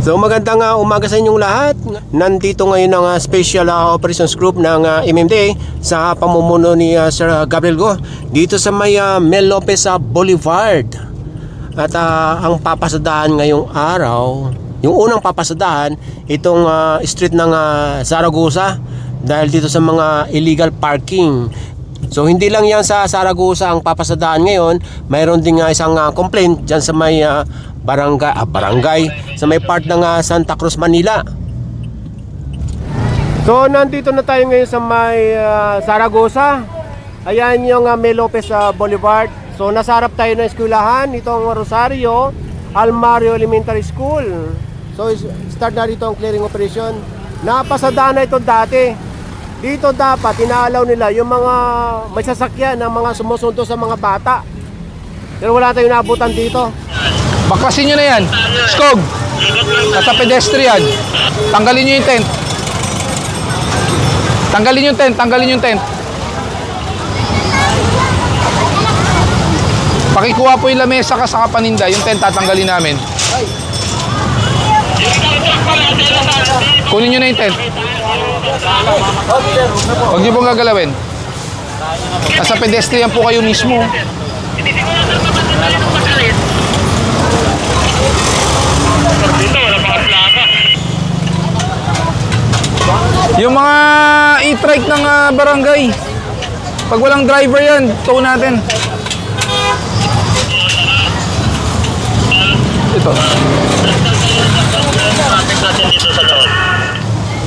So magandang uh, umaga sa inyong lahat. Nandito ngayon ang uh, Special uh, Operations Group ng uh, MMDA sa pamumuno ni uh, Sir Gabriel Go dito sa may uh, Mel Lopez uh, Boulevard. At uh, ang papasadahan ngayong araw, yung unang papasadahan, itong uh, street ng uh, Zaragoza dahil dito sa mga illegal parking. So hindi lang yan sa Zaragoza ang papasadahan ngayon, mayroon din nga isang uh, complaint dyan sa may uh, barangay, ah, barangay sa may part ng ah, Santa Cruz, Manila. So nandito na tayo ngayon sa may ah, Zaragoza. Ayan yung uh, Mel Lopez ah, Boulevard. So nasa harap tayo ng eskwelahan, itong Rosario Almario Elementary School. So start na dito ang clearing operation. Napasada na ito dati. Dito dapat inaalaw nila yung mga may sasakyan ng mga sumusunod sa mga bata. Pero wala tayong nabutan dito. Baklasin nyo na yan. Skog. Nasa pedestrian. Tanggalin nyo yung tent. Tanggalin yung tent. Tanggalin yung tent. Pakikuha po yung lamesa ka sa kapaninda. Yung tent tatanggalin namin. Kunin nyo na yung tent. Huwag nyo pong gagalawin. Nasa pedestrian po kayo mismo. Yung mga e-trike ng ah, barangay. Pag walang driver yan, tow natin. Ito.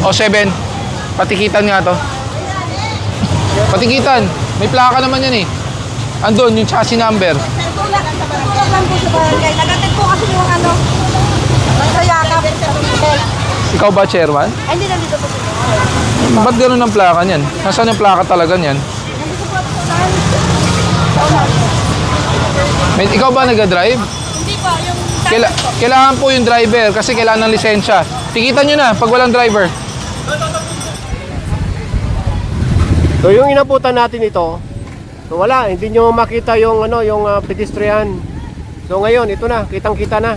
O, 7. Patikitan nga to. Patikitan. May plaka naman yan eh. Andun, yung chassis number. Tulak, tulak lang po sa barangay. Nagatid po kasi yung ano. Ikaw ba, chairman? Ay, hindi nandito po sila. Ba't ganun ang plaka niyan? Nasaan yung plaka talaga niyan? Nandito po po saan? May, ikaw ba nag-drive? Hindi po, yung Kaila, kailangan po yung driver kasi kailangan ng lisensya. Tikitan nyo na pag walang driver. So yung inabutan natin ito, so wala, hindi nyo makita yung ano, yung ah, pedestrian. So ngayon, ito na, kitang-kita na.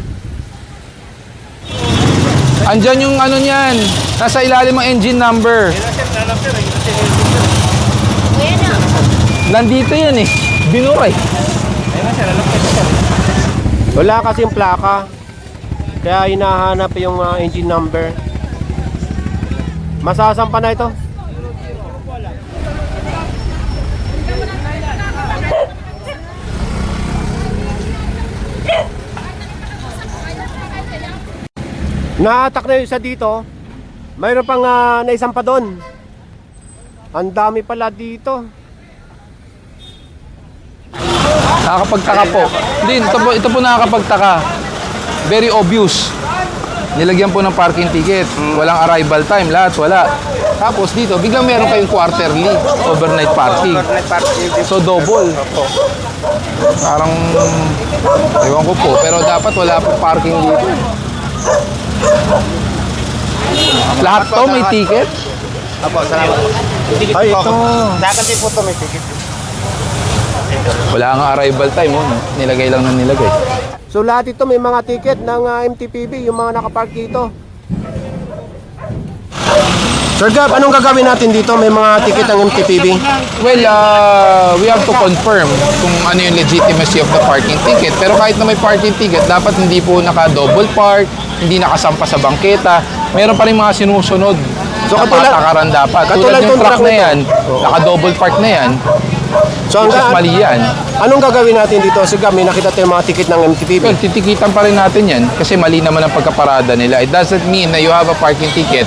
Andyan yung ano niyan. Nasa ilalim ng engine number. Nandito yan eh. Binuray. Wala kasing plaka. Kaya hinahanap yung ah, engine number. Masasampa na ito. Naatak na yung isa dito. Mayroon pang uh, naisampa doon. Ang dami pala dito. Nakakapagtaka po. Hindi, ito po, ito po nakakapagtaka. Very obvious. Nilagyan po ng parking ticket. Walang arrival time. Lahat wala. Tapos dito, biglang meron kayong quarterly overnight parking. So double. Parang, ewan ko po. Pero dapat wala po parking dito. Lahat to may ticket? Apo, salamat. Ay, ito. Dapat din po ito may ticket. Wala nga arrival time. Oh. Nilagay lang ng nilagay. So lahat ito may mga ticket ng ah, MTPB, yung mga nakapark dito. Sir Gab, anong gagawin natin dito? May mga ticket ng MTPB. Well, uh, we have to confirm kung ano yung legitimacy of the parking ticket. Pero kahit na may parking ticket, dapat hindi po naka-double park, hindi nakasampa sa bangketa. Meron pa rin mga sinusunod So, na katulad- patakaran dapat. katulad Tulad yung truck na yan, naka-double park na yan, So which hanggang, mali yan. anong gagawin natin dito? Sir Gab, may nakita tayong mga ticket ng MTPB. Well, titikitan pa rin natin yan kasi mali naman ang pagkaparada nila. It doesn't mean na you have a parking ticket,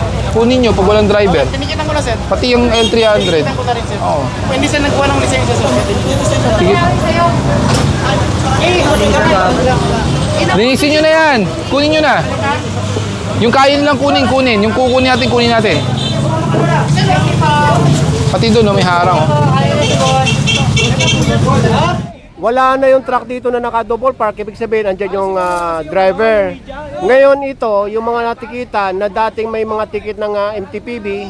Kunin nyo pag walang driver. Tinikitan ko na, sir. Pati yung L300. Tinikitan ko na rin, sir. Oo. Hindi sir nagkuha ng lisensya, sir. Sige. Linisin nyo na yan. Kunin nyo na. Yung kaya nilang kunin, kunin. Yung kukunin natin, kunin natin. Pati doon, no, may harang. Oh. Wala na yung truck dito na naka-double park. Ibig sabihin, andyan yung ah, driver. Ngayon ito, yung mga natikitan na dating may mga ticket ng ah, MTPB,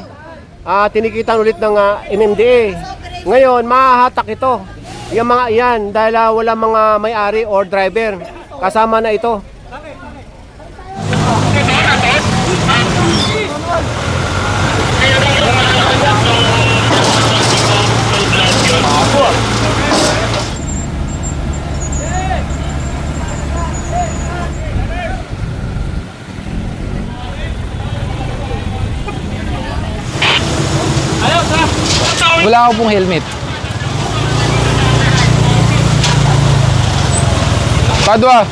ah tinikitan ulit ng ah, MMDA. Ngayon, mahahatak ito. Yung mga yan, dahil ah, wala mga may-ari or driver. Kasama na ito. Wala pong helmet. Padua!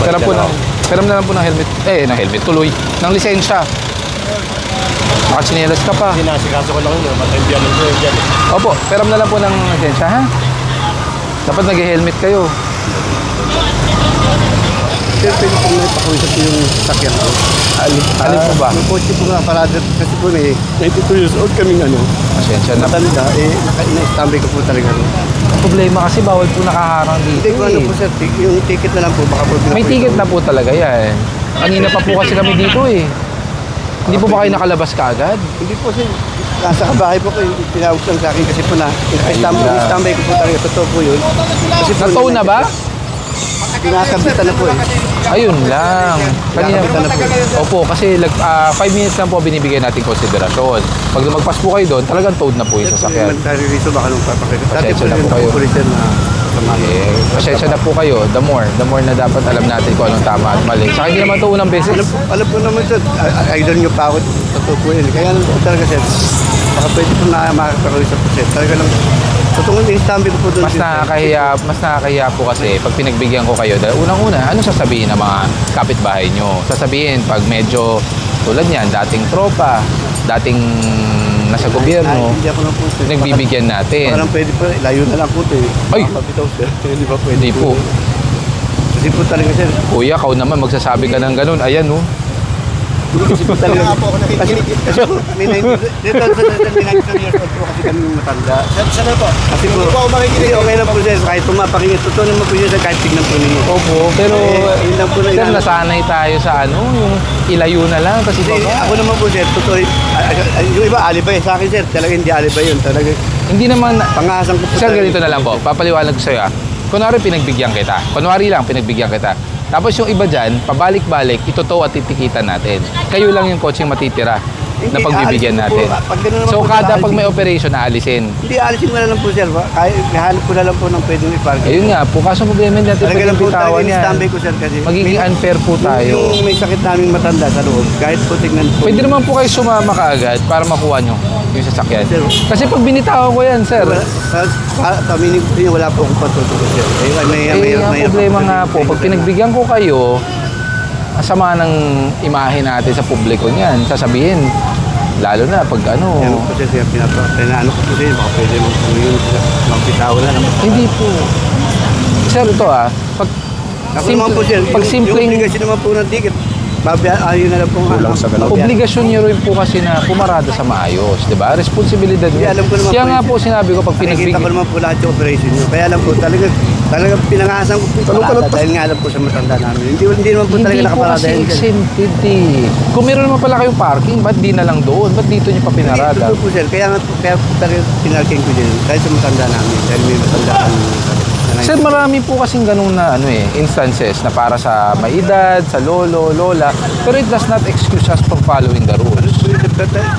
Peram po ng, peram na lang po ng helmet. Eh, ng helmet. Tuloy. Ng lisensya. Nakachinelas ka pa. Sinasikaso ko lang yun. Matindihan ko yun dyan. Opo, peram na lang po ng lisensya, ha? Dapat nag-helmet kayo. Pwede po may pakuwisap yung sakyan ko. Alin, alin po ba? Yung kotse po nga parada kasi po may 92 years old kaming ano. Pasensya na. Matanda, eh, naka-ina-standby ko po talaga. Ang problema kasi bawal po nakaharang dito. Hindi ko ano eh. po sir, ti- yung ticket na lang po, baka po May ticket na po talaga yan. Kanina pa po kasi kami dito eh. Hindi po ba kayo nakalabas kaagad? Hindi po sir, nasa kabahay po kayo, tinawag lang sa akin kasi po na, naka-standby Ayun na. standby ko po talaga, totoo po yun. Kasi po, Natow na ba? Kinakabitan na po eh. Ayun lang. Kanina, Kinakabitan na po. opo, kasi 5 minutes lang po binibigay natin konsiderasyon. Pag lumagpas po kayo doon, talagang towed na po yung sasakyan. Naririso baka nung papakita. Dati Pasensya po na po kayo. na kasama. Eh, pasensya na po kayo. The more, the more na dapat alam natin kung anong tama at mali. Sa hindi naman ito unang beses. Alam, alam po naman sir, ah, idol nyo pa ako, totoo po yun. Kaya po talaga sir, baka pwede po na makakaroon po sir. Talaga lang, totoo yung stambi ko po doon. Mas nakakahiya, mas nakakahiya po kasi pag pinagbigyan ko kayo, dahil unang-una, ano sasabihin ng mga kapitbahay nyo? Sasabihin pag medyo tulad niyan, dating tropa, dating nasa gobyerno, Hindi ako na po sir. nagbibigyan natin. Parang pwede po, layo na lang po ito eh. Ay! Mabitaw sir, hindi ba pwede Hindi po. Kasi po talaga sir, Kuya, kau naman magsasabi ka ng ganun. Ayan, oh. Kasi po talaga. Po, may 90, dito sa may 92 years old po kasi kami matanda. Saan na po? Kasi po, kasi okay lang po sir, kahit pumapakinggan, totoo naman po sir, kahit tignan po ninyo. Opo, pero Eh, yun lang po na sir, nasanay tayo sa ano, yung ilayo na lang kasi Hindi, baba. ako naman po sir, totoo, ah, ah, yung iba alibay, sa akin sir, talaga hindi alibay yun, talaga Hindi naman, pangasang ko po. Sir, ganito na lang po. Papaliwanag ko sa'yo ah. Kunwari pinagbigyan kita. Kunwari lang, pinagbigyan kita. Tapos yung iba dyan, pabalik-balik, itutow at titikitan natin. Kayo lang yung coaching matitira na pagbibigyan ko natin. So kada pag may operation, aalisin. Hindi, alisin mo na lang po sir, kahit hanap ko na lang po ng pwedeng iparking. Ayun nga po, kaso problema natin Talaga lang po yan. in-standby ko sir kasi. Magiging may- unfair po tayo. Yung may sakit namin matanda sa loob, kahit po tignan po. Pwede naman po kayo sumama kaagad para makuha nyo yung sasakyan. Sir. Kasi pag binitawan ko yan, sir, ko yun, wala po akong patutunan sir. Eh, may, may, eh, problema nga po, pag pinagbigyan ko kayo, sama ng imahe natin sa publiko niyan, sasabihin, lalo na pag ano, Yan po sir, siya pinapa, pinaano ko po sir, baka pwede mo po yun, magbitaw na lang. hindi po. Sir, ito ah, pag, Ako naman po sir, pag simpleng, yung obligasyon naman po ng ticket, babiya, ayun na lang po. Kulang sa obligasyon niyo rin po kasi na pumarada sa maayos, di ba? Responsibilidad niyo. Hindi, alam ko naman Kaya po nga yun. po sinabi ko, pag Nakikita ko pinagbigyan, naman po lahat yung operation nyo. Kaya lang po talaga, talaga pinangasan ko po yung parada dahil nga alam po sa matanda namin. Hindi, hindi naman po talaga hindi po nakaparada kasi yun. sir. exempted eh. Kung meron naman pala kayong parking, ba't di na lang doon? Ba't dito niyo pa Hindi, pinarada? totoo po sir. Kaya nga po, kaya po talaga pinarking ko din. Dahil sa matanda namin. Dahil may matanda kami. Sir, marami po kasing ganun na ano eh, instances na para sa may edad, sa lolo, lola. Pero it does not excuse us from following the rules.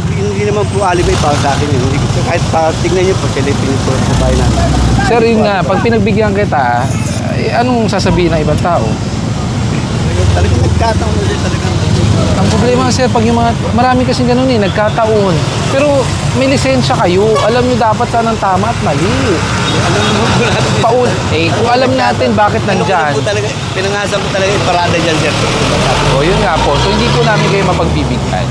Hindi naman po alibay para sa akin yun. Hindi ko- Kahit pa tignan nyo po, silipin nyo po sa bahay namin. Sir, yun nga, pag pinagbigyan kita, eh, anong sasabihin ng ibang tao? Talagang nagkataon na din talaga. Ang problema sir, pag yung mga, marami kasing ganun eh, nagkataon. Pero may lisensya kayo, alam nyo dapat saan ang tama at mali. Paul, eh, kung alam natin bakit Ano ko nandyan, talaga, pinangasan ko talaga yung parada dyan sir. o yun nga po, so hindi po namin kayo mapagbibigyan.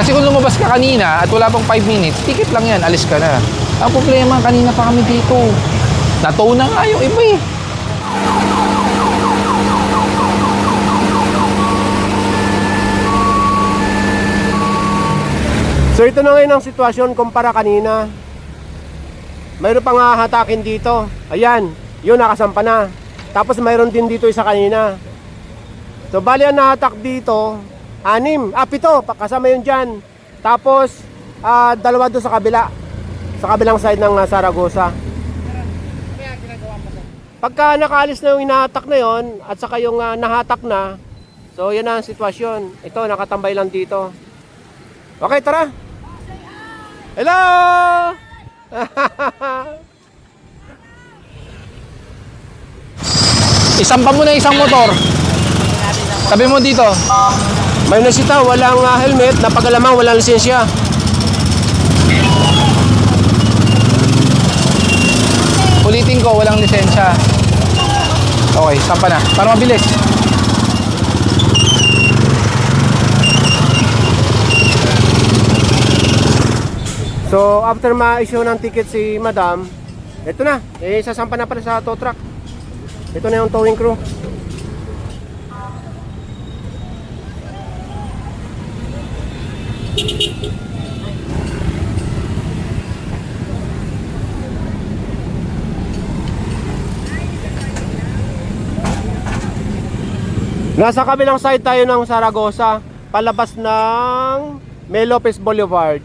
Kasi kung lumabas ka kanina at wala pang 5 minutes, ticket lang yan, alis ka na. Ang problema, kanina pa kami dito. Natow na nga yung iba eh. So ito na ngayon ang sitwasyon kumpara kanina. mayroon pang hahatakin dito. Ayan, yun nakasampa na. Tapos mayroon din dito isa kanina. So bali ang nahatak dito, anim, ah pito, kasama yun dyan. Tapos, ah, dalawa doon sa kabila. Sa kabilang side ng ah, Saragosa. Pagka nakaalis na yung inahatak na yon at saka yung ah, nahatak na, so yan na ang sitwasyon. Ito, nakatambay lang dito. Okay, tara. Hello! Isampa mo na isang motor. Sabi mo dito. May nasita, walang ah, helmet, napagalamang, walang lisensya. Ulitin ko, walang lisensya. Okay, sampa na. Para mabilis. So, after ma-issue ng ticket si Madam, ito na, eh, sasampa na pala sa tow truck. Ito na yung towing crew. Nasa kabilang side tayo ng Saragosa, palabas ng May Lopez Boulevard.